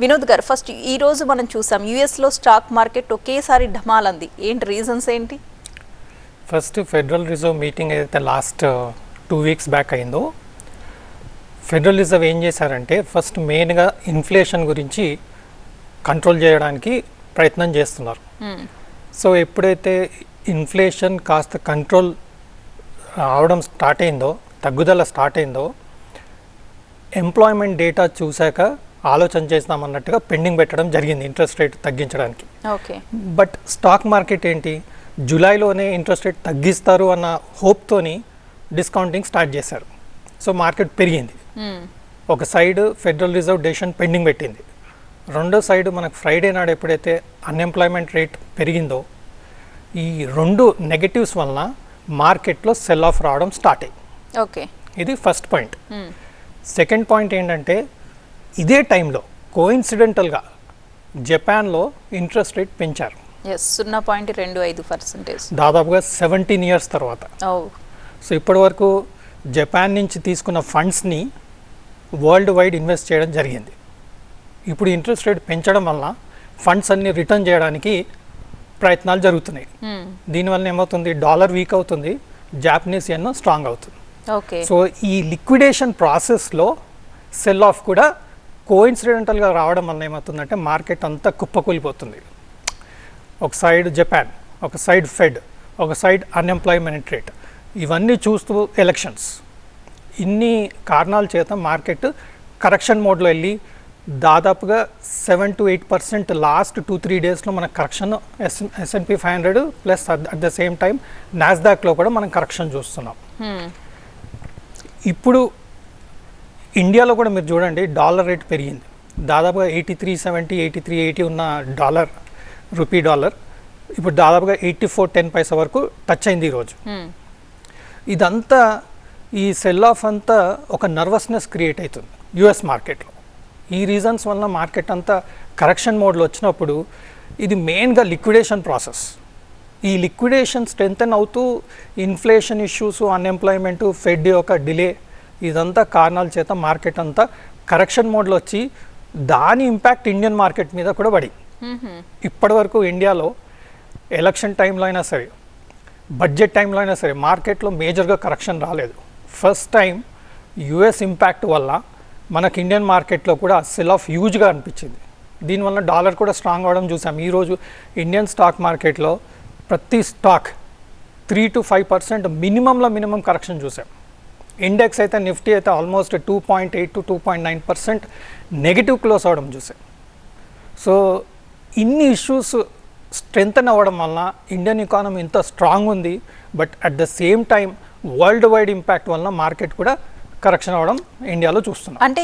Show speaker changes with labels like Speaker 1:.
Speaker 1: వినోద్ గారు ఫస్ట్ ఈ రోజు మనం చూసాం యుఎస్లో స్టాక్ మార్కెట్ ఒకేసారి ఢమాలంది. ఏంటి రీజన్స్ ఏంటి?
Speaker 2: ఫస్ట్ ఫెడరల్ రిజర్వ్ మీటింగ్ ఏదైతే లాస్ట్ టూ వీక్స్ బ్యాక్ అయిందో ఫెడరల్ రిజర్వ్ ఏం చేశారంటే ఫస్ట్ మెయిన్గా ఇన్ఫ్లేషన్ గురించి కంట్రోల్ చేయడానికి ప్రయత్నం చేస్తున్నారు. సో ఎప్పుడైతే ఇన్ఫ్లేషన్ కాస్త కంట్రోల్ అవడం స్టార్ట్ అయిందో తగ్గుదల స్టార్ట్ అయిందో ఎంప్లాయ్మెంట్ డేటా చూశాక ఆలోచన చేస్తామన్నట్టుగా పెండింగ్ పెట్టడం జరిగింది ఇంట్రెస్ట్ రేట్ తగ్గించడానికి.
Speaker 1: ఓకే.
Speaker 2: బట్ స్టాక్ మార్కెట్ ఏంటి? జూలైలోనే ఇంట్రెస్ట్ రేట్ తగ్గిస్తారు అన్న హోప్తోని డిస్కౌంటింగ్ స్టార్ట్ చేశారు. సో మార్కెట్ పెరిగింది. ఒక side federal reserve decision pending పెట్టింది. రెండో సైడ్ మనకు ఫ్రైడే నాడు ఎప్పుడైతే అన్ఎంప్లాయ్మెంట్ రేట్ పెరిగిందో ఈ రెండు నెగటివ్స్ వలన మార్కెట్లో సెల్ ఆఫ్ రావడం స్టార్ట్ అయ్యింది
Speaker 1: ఓకే.
Speaker 2: ఇది ఫస్ట్ పాయింట్. సెకండ్ పాయింట్ ఏంటంటే ఇదే టైంలో కోయిన్సిడెంటల్గా జపాన్లో ఇంట్రెస్ట్ రేట్ పెంచారు.
Speaker 1: సున్నా పాయింట్ రెండు ఐదు పర్సెంటేజ్.
Speaker 2: దాదాపుగా సెవెంటీన్ ఇయర్స్ తర్వాత. సో ఇప్పటి వరకు జపాన్ నుంచి తీసుకున్న ఫండ్స్ని వరల్డ్ వైడ్ ఇన్వెస్ట్ చేయడం జరిగింది. ఇప్పుడు ఇంట్రెస్ట్ రేట్ పెంచడం వల్ల ఫండ్స్ అన్ని రిటర్న్ చేయడానికి ప్రయత్నాలు జరుగుతున్నాయి.
Speaker 1: మ్మ్. దీనివల్ల
Speaker 2: దీనివల్ల ఏమవుతుంది? డాలర్ వీక్ అవుతుంది జాపనీస్ ఎన్నో స్ట్రాంగ్ అవుతుంది.
Speaker 1: ఓకే
Speaker 2: సో ఈ లిక్విడేషన్ ప్రాసెస్లో సెల్ ఆఫ్ కూడా కోయిన్సిడెంటల్గా రావడం వల్ల ఏమవుతుందంటే మార్కెట్ అంతా కుప్పకూలిపోతుంది. ఒక సైడ్ జపాన్ ఒక సైడ్ ఫెడ్ ఒక సైడ్ అన్ఎంప్లాయ్మెంట్ రేట్. ఇవన్నీ చూస్తూ ఎలక్షన్స్. ఇన్ని కారణాల చేత మార్కెట్ కరెక్షన్ మోడ్లో వెళ్ళి దాదాపుగా seven to eight percent last two three డేస్లో మన correction S S and P five hundred plus at the same time నాస్దాక్లో కూడా మనం కరెక్షన్ చూస్తున్నాం. ఇప్పుడు ఇండియాలో కూడా మీరు చూడండి డాలర్ రేట్ పెరిగింది. దాదాపుగా eighty three seventy eighty three eighty ఉన్న డాలర్ రూపీ డాలర్ ఇప్పుడు దాదాపుగా ఎయిటీ ఫోర్ టెన్ పైసా వరకు టచ్ అయింది ఈరోజు. ఇదంతా ఈ సెల్ ఆఫ్ అంతా ఒక నర్వస్నెస్ క్రియేట్ అవుతుంది యుఎస్ మార్కెట్లో ఈ రీజన్స్ వలన మార్కెట్ అంతా కరెక్షన్ మోడ్లో వచ్చినప్పుడు ఇది మెయిన్గా లిక్విడేషన్ ప్రాసెస్ ఈ లిక్విడేషన్ స్ట్రెంగ్తన్ అవుతూ ఇన్ఫ్లేషన్ ఇష్యూస్ అన్ఎంప్లాయ్మెంట్ ఫెడ్ యొక్క డిలే ఇదంతా కారణాల చేత మార్కెట్ అంతా కరెక్షన్ మోడ్లో వచ్చి దాని ఇంపాక్ట్ ఇండియన్ మార్కెట్ మీద కూడా
Speaker 1: మ్మ్.
Speaker 2: ఇప్పటి వరకు ఇండియాలో ఎలక్షన్ టైంలో అయినా సరే బడ్జెట్ టైంలో అయినా సరే మార్కెట్లో మేజర్గా కరెక్షన్ రాలేదు. ఫస్ట్ టైం యుఎస్ ఇంపాక్ట్ వల్ల మనకి ఇండియన్ మార్కెట్లో కూడా సెల్ ఆఫ్ హ్యూజ్గా అనిపించింది. దీనివల్ల డాలర్ కూడా స్ట్రాంగ్ అవడం చూసాం. ఈరోజు ఇండియన్ స్టాక్ మార్కెట్లో ప్రతి stock three to five percent మినిమంలో minimum correction చూసాం. ఇండెక్స్ అయితే నిఫ్టీ అయితే almost two point eight to two point nine percent negative close అవడం చూసాం. సో ఇన్ని ఇష్యూస్ స్ట్రెంగ్తన్ అవ్వడం వలన ఇండియన్ ఎకానమీ ఇంత స్ట్రాంగ్ ఉంది but at the same time worldwide impact వలన మార్కెట్ కూడా కరెక్షన్ అవ్వడం ఇండియాలో చూస్తున్నాం.
Speaker 1: అంటే